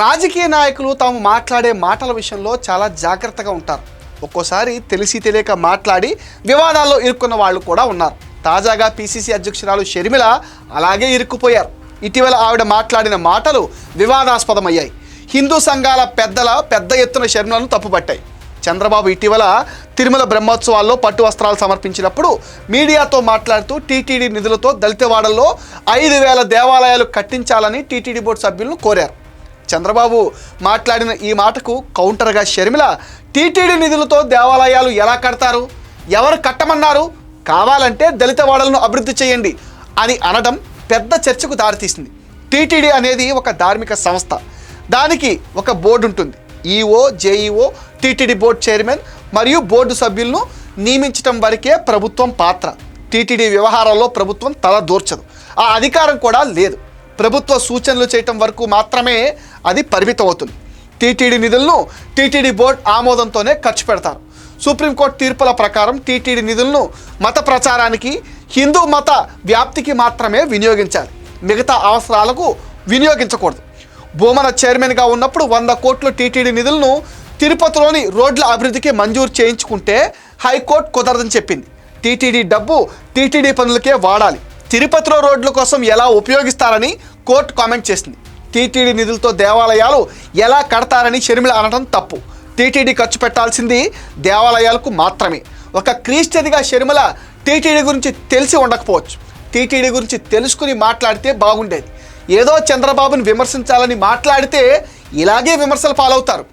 రాజకీయ నాయకులు తాము మాట్లాడే మాటల విషయంలో చాలా జాగ్రత్తగా ఉంటారు. ఒక్కోసారి తెలిసి తెలియక మాట్లాడి వివాదాల్లో ఇరుక్కున్న వాళ్ళు కూడా ఉన్నారు. తాజాగా పీసీసీ అధ్యక్షురాలు షర్మిల అలాగే ఇరుక్కుపోయారు. ఇటీవల ఆవిడ మాట్లాడిన మాటలు వివాదాస్పదమయ్యాయి. హిందూ సంఘాల పెద్దల పెద్ద ఎత్తున షర్మిలను తప్పుపట్టాయి. చంద్రబాబు ఇటీవల తిరుమల బ్రహ్మోత్సవాల్లో పట్టు వస్త్రాలు సమర్పించినప్పుడు మీడియాతో మాట్లాడుతూ టీటీడీ నిధులతో దళితవాడల్లో ఐదు వేల దేవాలయాలు కట్టించాలని టీటీడీ బోర్డు సభ్యులను కోరారు. చంద్రబాబు మాట్లాడిన ఈ మాటకు కౌంటర్గా షర్మిల టీటీడీ నిధులతో దేవాలయాలు ఎలా కడతారు? ఎవరు కట్టమన్నారు? కావాలంటే దళిత వాడలను అభివృద్ధి చేయండి అని అనడం పెద్ద చర్చకు దారితీసింది. టీటీడీ అనేది ఒక ధార్మిక సంస్థ. దానికి ఒక బోర్డు ఉంటుంది. EO JEO TTD board chairman మరియు బోర్డు సభ్యులను నియమించడం వరకే ప్రభుత్వం పాత్ర. టీటీడీ వ్యవహారాల్లో ప్రభుత్వం తల దూర్చదు. ఆ అధికారం కూడా లేదు. ప్రభుత్వ సూచనలు చేయటం వరకు మాత్రమే అది పరిమితం అవుతుంది టీటీడీ నిధులను టీటీడీ బోర్డు ఆమోదంతోనే ఖర్చు పెడతారు. సుప్రీంకోర్టు తీర్పుల ప్రకారం టీటీడీ నిధులను మత ప్రచారానికి హిందూ మత వ్యాప్తికి మాత్రమే వినియోగించాలి. మిగతా అవసరాలకు వినియోగించకూడదు. భూమన చైర్మన్గా ఉన్నప్పుడు వంద కోట్ల టీటీడీ నిధులను తిరుపతిలోని రోడ్ల అభివృద్ధికి మంజూరు చేయించుకుంటే హైకోర్టు కుదరదని చెప్పింది. టీటీడీ డబ్బు టీటీడీ పనులకే వాడాలి. తిరుపతిలో రోడ్ల కోసం ఎలా ఉపయోగిస్తారని కోర్టు కామెంట్ చేసింది. టీటీడీ నిధులతో దేవాలయాలు ఎలా కడతారని షర్మిల అనడం తప్పు. టీటీడీ ఖర్చు పెట్టాల్సింది దేవాలయాలకు మాత్రమే. ఒక క్రిస్టియన్గా షర్మిల టీటీడీ గురించి తెలిసి ఉండకపోవచ్చు. టీటీడీ గురించి తెలుసుకుని మాట్లాడితే బాగుండేది. ఏదో చంద్రబాబుని విమర్శించాలని మాట్లాడితే ఇలాగే విమర్శలు పాలవుతారు.